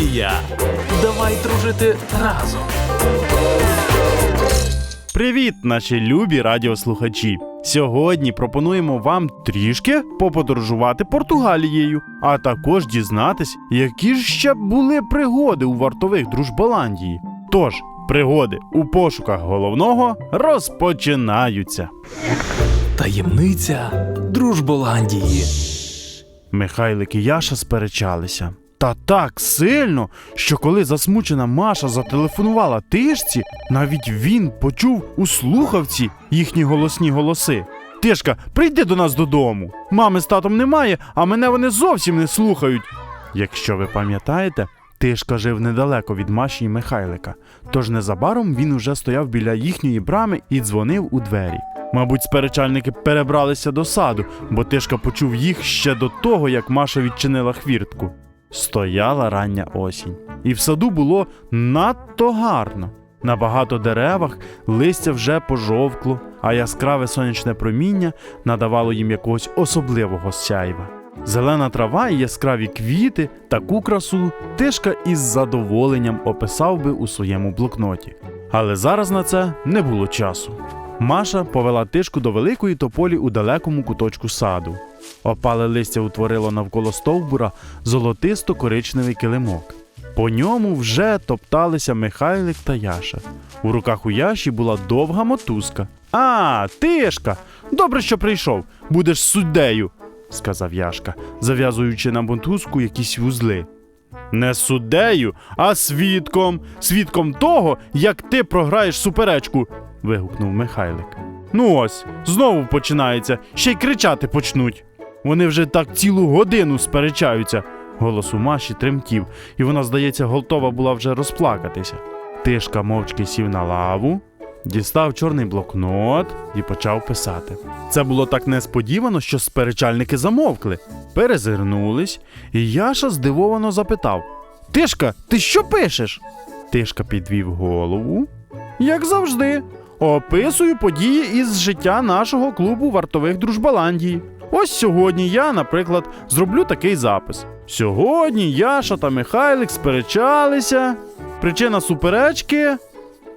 Дружболандія. Давай дружити разом. Привіт, наші любі радіослухачі! Сьогодні пропонуємо вам трішки поподорожувати Португалією, а також дізнатись, які ж ще були пригоди у вартових Дружболандії. Тож, пригоди у пошуках головного розпочинаються. Таємниця Дружболандії. Михайлик і Яша сперечалися. Та так сильно, що коли засмучена Маша зателефонувала тишці, навіть він почув у слухавці їхні голосні голоси. Тишка, прийди до нас додому. Мами з татом немає, а мене вони зовсім не слухають. Якщо ви пам'ятаєте, Тишка жив недалеко від Маші і Михайлика, тож незабаром він уже стояв біля їхньої брами і дзвонив у двері. Мабуть, сперечальники перебралися до саду, бо Тишка почув їх ще до того, як Маша відчинила хвіртку. Стояла рання осінь, і в саду було надто гарно. На багато деревах листя вже пожовкло, а яскраве сонячне проміння надавало їм якогось особливого сяйва. Зелена трава і яскраві квіти, таку красу Тишка із задоволенням описав би у своєму блокноті. Але зараз на це не було часу. Маша повела тишку до великої тополі у далекому куточку саду. Опале листя утворило навколо стовбура золотисто-коричневий килимок. По ньому вже топталися Михайлик та Яша. У руках у Яші була довга мотузка. А, тишка! Добре, що прийшов. Будеш суддею, сказав Яшка, зав'язуючи на мотузку якісь вузли. Не суддею, а свідком. Свідком того, як ти програєш суперечку. вигукнув Михайлик. Ну ось, знову починається, ще й кричати почнуть. Вони вже так цілу годину сперечаються. Голос у Маші тремтів, і вона, здається, готова була вже розплакатися. Тишка мовчки сів на лаву, дістав чорний блокнот і почав писати. Це було так несподівано, що сперечальники замовкли, перезирнулись, і Яша здивовано запитав: Тишка, ти що пишеш? Тишка підвів голову. Як завжди, описую події із життя нашого клубу вартових Дружбаландії. Ось сьогодні я, наприклад, зроблю такий запис. Сьогодні Яша та Михайлик сперечалися. Причина суперечки.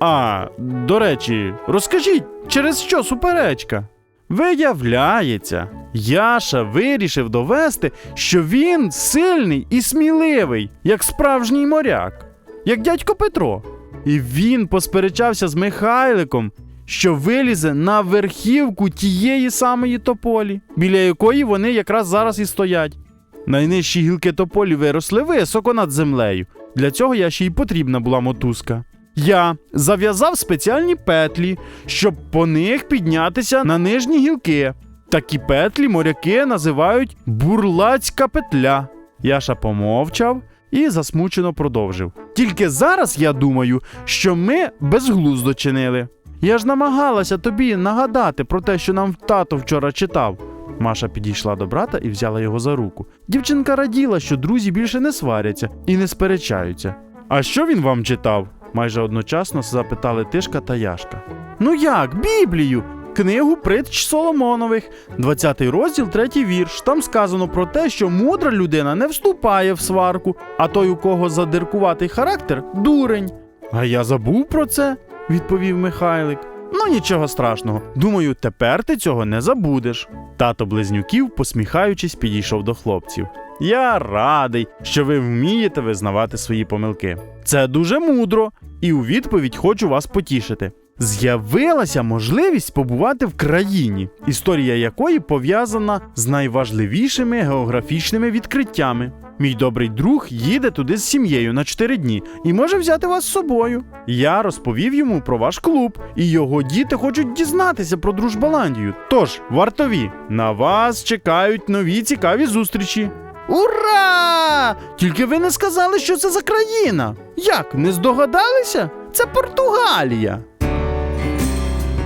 А, до речі, розкажіть, через що суперечка? Виявляється, Яша вирішив довести, що він сильний і сміливий, як справжній моряк, як дядько Петро. І він посперечався з Михайликом, що вилізе на верхівку тієї самої тополі, біля якої вони якраз зараз і стоять. Найнижчі гілки тополі виросли високо над землею. Для цього я ще й потрібна була мотузка. Я зав'язав спеціальні петлі, щоб по них піднятися на нижні гілки. Такі петлі моряки називають бурлацька петля. Яша помовчав і засмучено продовжив. Тільки зараз я думаю, що ми безглуздо чинили. Я ж намагалася тобі нагадати про те, що нам тато вчора читав. Маша підійшла до брата і взяла його за руку. Дівчинка раділа, що друзі більше не сваряться і не сперечаються. А що він вам читав? майже одночасно запитали Тишка та Яшка. Ну як, Біблію? Книгу притч Соломонових, 20 розділ, 3 вірш. Там сказано про те, що мудра людина не вступає в сварку, а той, у кого задиркуватий характер, дурень. А я забув про це, відповів Михайлик. Ну нічого страшного. Думаю, тепер ти цього не забудеш. Тато близнюків, посміхаючись, підійшов до хлопців. Я радий, що ви вмієте визнавати свої помилки. Це дуже мудро, і у відповідь хочу вас потішити. З'явилася можливість побувати в країні, історія якої пов'язана з найважливішими географічними відкриттями. Мій добрий друг їде туди з сім'єю на 4 дні і може взяти вас з собою. Я розповів йому про ваш клуб, і його діти хочуть дізнатися про Дружбаландію. Тож, вартові, на вас чекають нові цікаві зустрічі. Ура! Тільки ви не сказали, що це за країна. Як, не здогадалися? Це Португалія.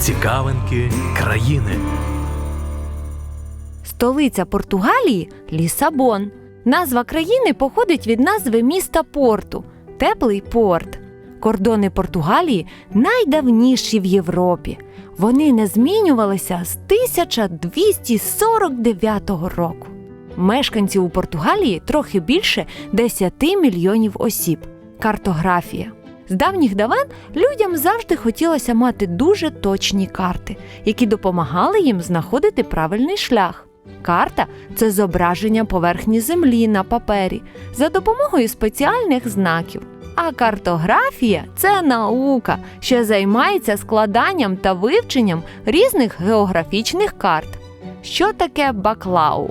Цікавинки країни. Столиця Португалії Лісабон. Назва країни походить від назви міста порту теплий порт. Кордони Португалії найдавніші в Європі. Вони не змінювалися з 1249 року. Мешканців у Португалії трохи більше 10 мільйонів осіб. Картографія. З давніх давен людям завжди хотілося мати дуже точні карти, які допомагали їм знаходити правильний шлях. Карта це зображення поверхні землі на папері за допомогою спеціальних знаків. А картографія це наука, що займається складанням та вивченням різних географічних карт. Що таке баклау?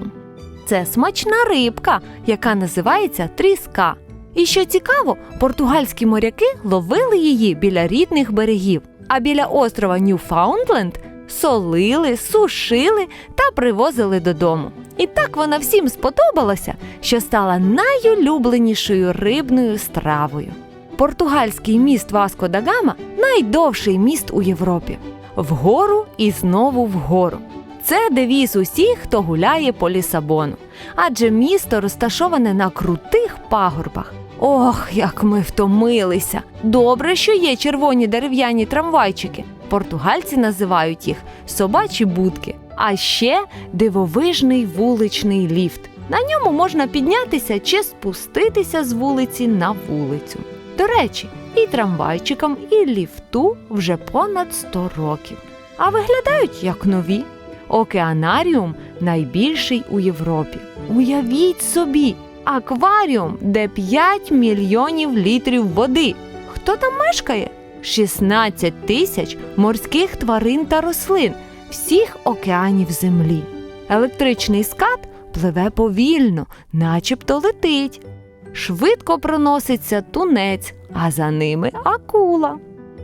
Це смачна рибка, яка називається тріска. І що цікаво, португальські моряки ловили її біля рідних берегів, а біля острова Ньюфаундленд солили, сушили та привозили додому. І так вона всім сподобалася, що стала найулюбленішою рибною стравою. Португальський міст Васко да Гама найдовший міст у Європі. Вгору і знову вгору. Це девіз усіх, хто гуляє по Лісабону. Адже місто розташоване на крутих пагорбах. Ох, як ми втомилися! Добре, що є червоні дерев'яні трамвайчики. Португальці називають їх собачі будки. А ще дивовижний вуличний ліфт. На ньому можна піднятися чи спуститися з вулиці на вулицю. До речі, і трамвайчикам, і ліфту вже понад 100 років. А виглядають як нові. Океанаріум найбільший у Європі. Уявіть собі, акваріум, де 5 мільйонів літрів води. Хто там мешкає? 16 тисяч морських тварин та рослин всіх океанів землі. Електричний скат пливе повільно, начебто летить. Швидко проноситься тунець, а за ними акула.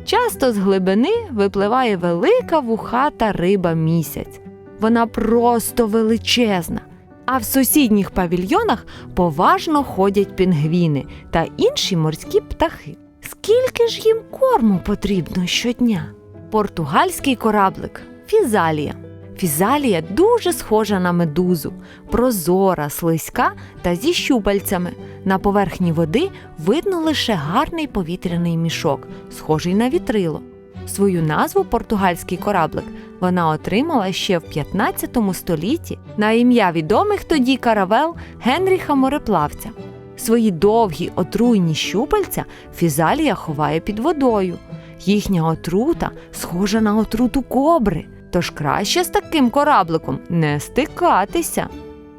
Часто з глибини випливає велика вухата риба місяць. Вона просто величезна. А в сусідніх павільйонах поважно ходять пінгвіни та інші морські птахи. Скільки ж їм корму потрібно щодня? Португальський кораблик фізалія. Фізалія дуже схожа на медузу, прозора, слизька та зі щупальцями. На поверхні води видно лише гарний повітряний мішок, схожий на вітрило. Свою назву португальський кораблик вона отримала ще в 15 столітті на ім'я відомих тоді каравел Генріха Мореплавця. Свої довгі отруйні щупальця фізалія ховає під водою. Їхня отрута схожа на отруту кобри, тож краще з таким корабликом не стикатися.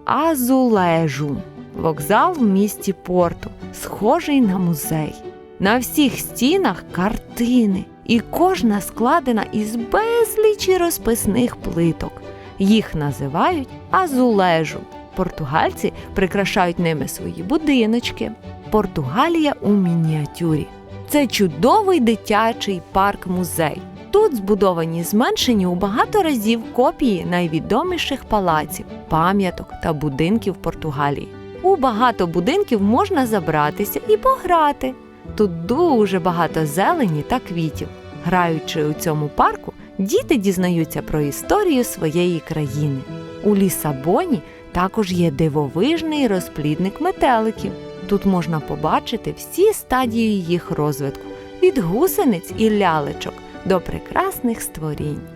Азулежу вокзал в місті Порту, схожий на музей. На всіх стінах картини, і кожна складена із безлічі розписних плиток. Їх називають азулежу. Португальці прикрашають ними свої будиночки. Португалія у мініатюрі. Це чудовий дитячий парк-музей. Тут збудовані зменшені у багато разів копії найвідоміших палаців, пам'яток та будинків Португалії. У багато будинків можна забратися і пограти. Тут дуже багато зелені та квітів. Граючи у цьому парку, діти дізнаються про історію своєї країни. У Лісабоні також є дивовижний розплідник метеликів. Тут можна побачити всі стадії їх розвитку від гусениць і лялечок до прекрасних створінь.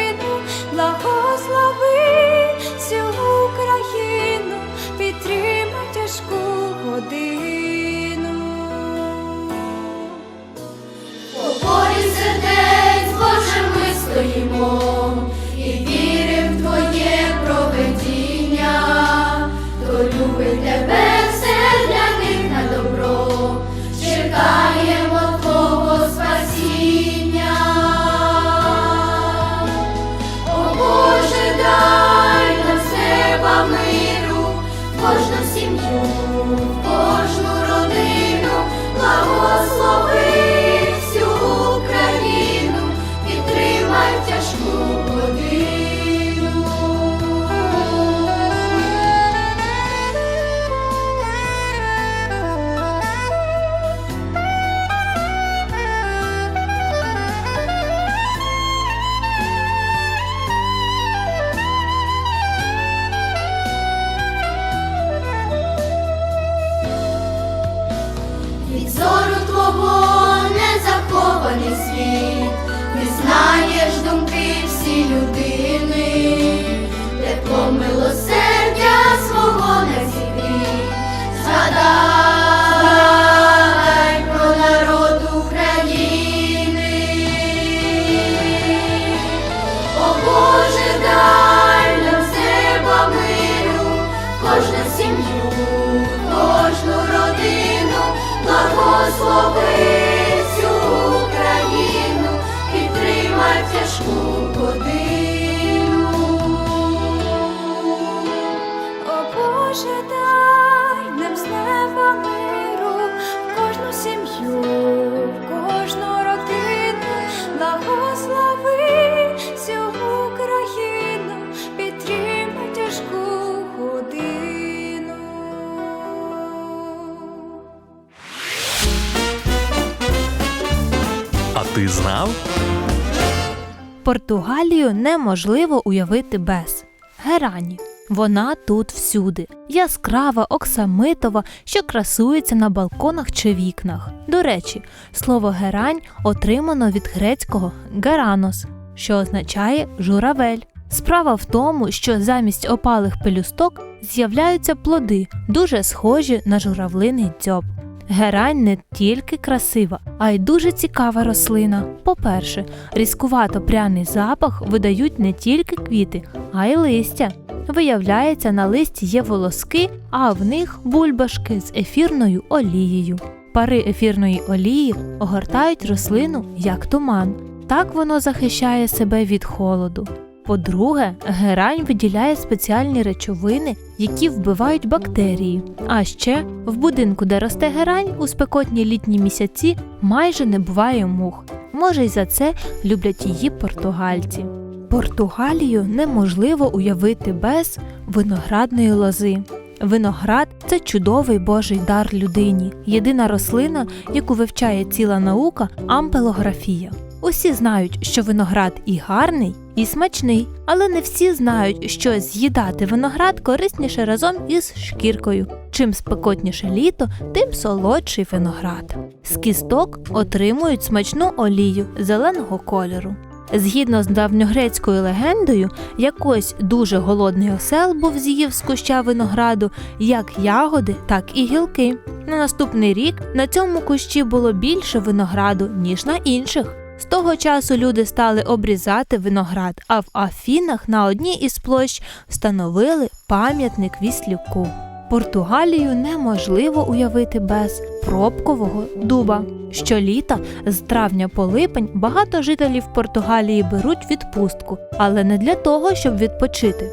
ти знав? Португалію неможливо уявити без герані. Вона тут всюди, яскрава, оксамитова, що красується на балконах чи вікнах. До речі, слово герань отримано від грецького геранос, що означає журавель. Справа в тому, що замість опалих пелюсток з'являються плоди, дуже схожі на журавлиний дзьоб. Герань не тільки красива, а й дуже цікава рослина. По-перше, різкувато пряний запах видають не тільки квіти, а й листя. Виявляється, на листі є волоски, а в них бульбашки з ефірною олією. Пари ефірної олії огортають рослину як туман. Так воно захищає себе від холоду. По-друге, герань виділяє спеціальні речовини, які вбивають бактерії. А ще в будинку, де росте герань, у спекотні літні місяці майже не буває мух. Може, й за це люблять її португальці. Португалію неможливо уявити без виноградної лози. Виноград це чудовий божий дар людині, єдина рослина, яку вивчає ціла наука ампелографія. Усі знають, що виноград і гарний, і смачний, але не всі знають, що з'їдати виноград корисніше разом із шкіркою. Чим спекотніше літо, тим солодший виноград. З кісток отримують смачну олію зеленого кольору. Згідно з давньогрецькою легендою, якось дуже голодний осел був з'їв з куща винограду як ягоди, так і гілки. На наступний рік на цьому кущі було більше винограду, ніж на інших. З того часу люди стали обрізати виноград, а в Афінах на одній із площ встановили пам'ятник віслюку. Португалію неможливо уявити без пробкового дуба. Щоліта з травня по липень багато жителів Португалії беруть відпустку, але не для того, щоб відпочити.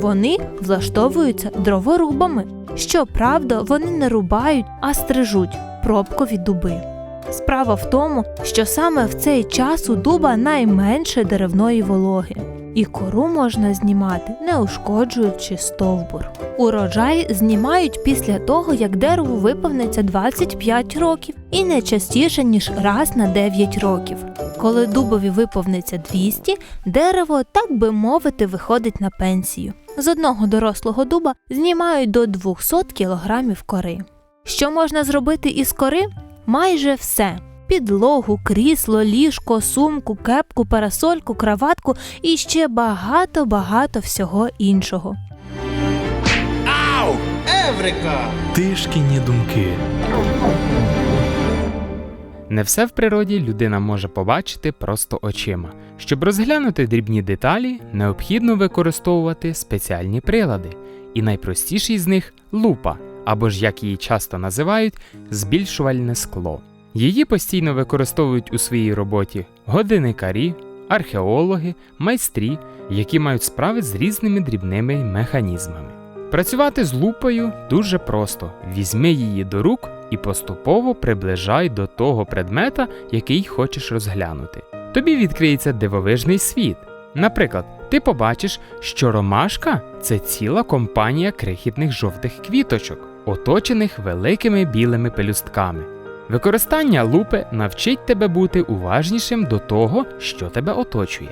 Вони влаштовуються дроворубами. Щоправда, вони не рубають, а стрижуть пробкові дуби. Справа в тому, що саме в цей час у дуба найменше деревної вологи, і кору можна знімати, не ушкоджуючи стовбур. Урожай знімають після того, як дереву виповниться 25 років, і не частіше ніж раз на 9 років. Коли дубові виповниться 200, дерево, так би мовити, виходить на пенсію. З одного дорослого дуба знімають до 200 кілограмів кори. Що можна зробити із кори? Майже все. Підлогу, крісло, ліжко, сумку, кепку, парасольку, краватку і ще багато-багато всього іншого. Ау! Еврика! Тишкіні думки. Не все в природі людина може побачити просто очима. Щоб розглянути дрібні деталі, необхідно використовувати спеціальні прилади, і найпростіший з них лупа, або ж як її часто називають, збільшувальне скло. Її постійно використовують у своїй роботі годинникарі, археологи, майстрі, які мають справи з різними дрібними механізмами. Працювати з лупою дуже просто: візьми її до рук і поступово приближай до того предмета, який хочеш розглянути. Тобі відкриється дивовижний світ. Наприклад, ти побачиш, що ромашка це ціла компанія крихітних жовтих квіточок, оточених великими білими пелюстками. Використання лупи навчить тебе бути уважнішим до того, що тебе оточує.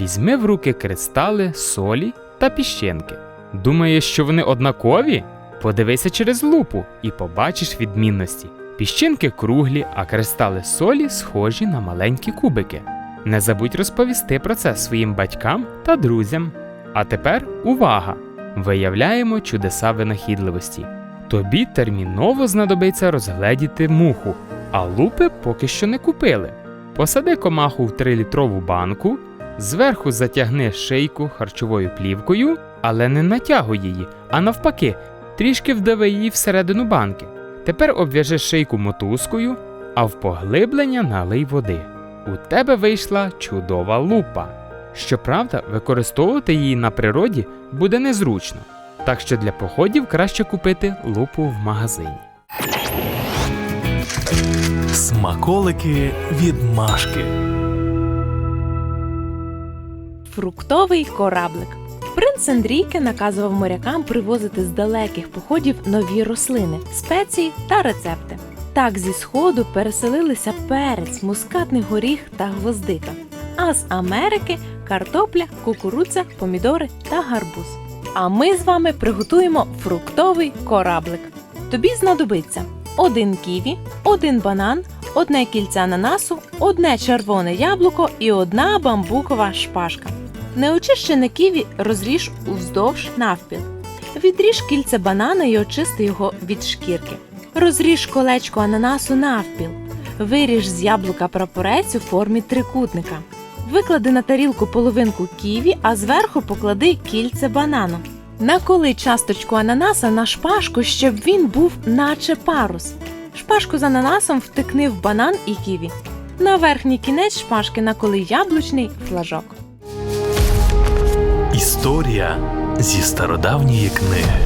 Візьми в руки кристали, солі та піщинки. Думаєш, що вони однакові? Подивися через лупу і побачиш відмінності. Піщинки круглі, а кристали солі схожі на маленькі кубики. Не забудь розповісти про це своїм батькам та друзям. А тепер увага! Виявляємо чудеса винахідливості. Тобі терміново знадобиться розгледіти муху, а лупи поки що не купили. Посади комаху в 3-літрову банку, зверху затягни шийку харчовою плівкою, але не натягуй її, а навпаки, трішки вдави її всередину банки. Тепер обв'яжи шийку мотузкою, а в поглиблення налий води. У тебе вийшла чудова лупа. Щоправда, використовувати її на природі буде незручно, так що для походів краще купити лупу в магазині. Смаколики від Машки. Фруктовий кораблик. Принц Андрійки наказував морякам привозити з далеких походів нові рослини, спеції та рецепти. Так зі сходу переселилися перець, мускатний горіх та гвоздика. А з Америки картопля, кукурудза, помідори та гарбуз. А ми з вами приготуємо фруктовий кораблик. Тобі знадобиться один ківі, один банан, одне кільце ананасу, одне червоне яблуко і одна бамбукова шпажка. Неочищене ківі розріж уздовж навпіл. Відріж кільце банана і очисти його від шкірки. Розріж колечко ананасу навпіл. Виріж з яблука прапорець у формі трикутника. Виклади на тарілку половинку ківі, а зверху поклади кільце банану. Наколи часточку ананаса на шпажку, щоб він був наче парус. Шпажку з ананасом втикни в банан і ківі. На верхній кінець шпажки наколи яблучний флажок. Історія зі стародавньої книги.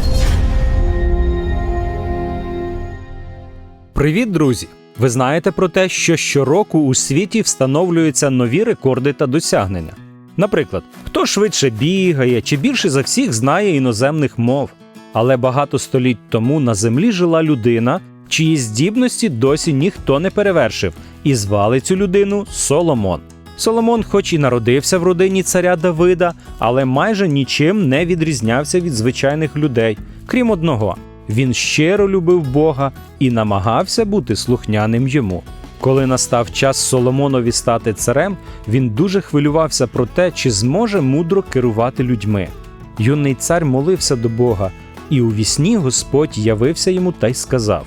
Привіт, друзі! Ви знаєте про те, що щороку у світі встановлюються нові рекорди та досягнення. Наприклад, хто швидше бігає чи більше за всіх знає іноземних мов. Але багато століть тому на землі жила людина, чиї здібності досі ніхто не перевершив, і звали цю людину Соломон. Соломон, хоч і народився в родині царя Давида, але майже нічим не відрізнявся від звичайних людей, крім одного. Він щиро любив Бога і намагався бути слухняним йому. Коли настав час Соломонові стати царем, він дуже хвилювався про те, чи зможе мудро керувати людьми. Юний цар молився до Бога, і у вісні Господь явився йому та й сказав: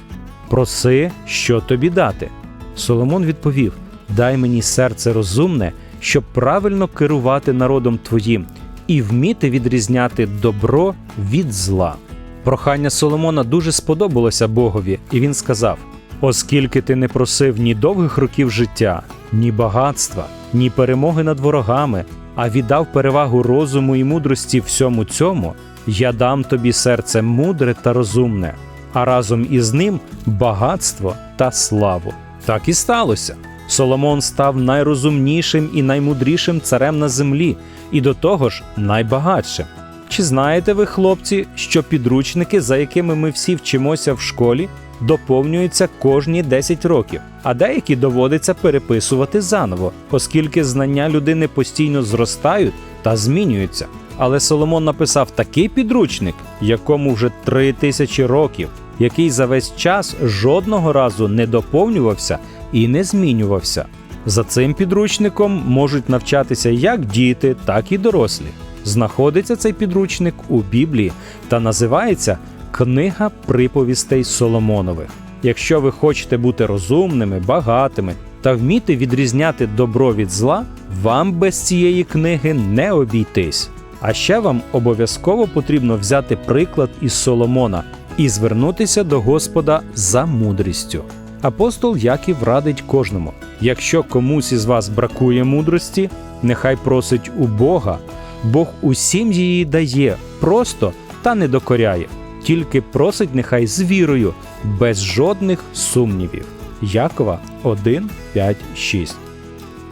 Проси, що тобі дати. Соломон відповів: Дай мені серце розумне, щоб правильно керувати народом твоїм і вміти відрізняти добро від зла. Прохання Соломона дуже сподобалося Богові, і він сказав: Оскільки ти не просив ні довгих років життя, ні багатства, ні перемоги над ворогами, а віддав перевагу розуму і мудрості всьому цьому, я дам тобі серце мудре та розумне, а разом із ним багатство та славу. Так і сталося. Соломон став найрозумнішим і наймудрішим царем на землі, і до того ж найбагатшим. Чи знаєте ви, хлопці, що підручники, за якими ми всі вчимося в школі, доповнюються кожні 10 років, а деякі доводиться переписувати заново, оскільки знання людини постійно зростають та змінюються. Але Соломон написав такий підручник, якому вже три тисячі років, який за весь час жодного разу не доповнювався і не змінювався. За цим підручником можуть навчатися як діти, так і дорослі. Знаходиться цей підручник у Біблії та називається Книга приповістей Соломонових. Якщо ви хочете бути розумними, багатими та вміти відрізняти добро від зла, вам без цієї книги не обійтись. А ще вам обов'язково потрібно взяти приклад із Соломона і звернутися до Господа за мудрістю. Апостол Яків радить кожному: якщо комусь із вас бракує мудрості, нехай просить у Бога, Бог усім її дає просто та не докоряє, тільки просить нехай з вірою, без жодних сумнівів. Якова 1, 5, 6.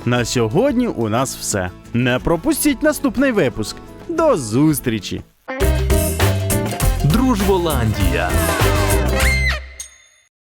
На сьогодні у нас все. Не пропустіть наступний випуск. До зустрічі! Дружболандія.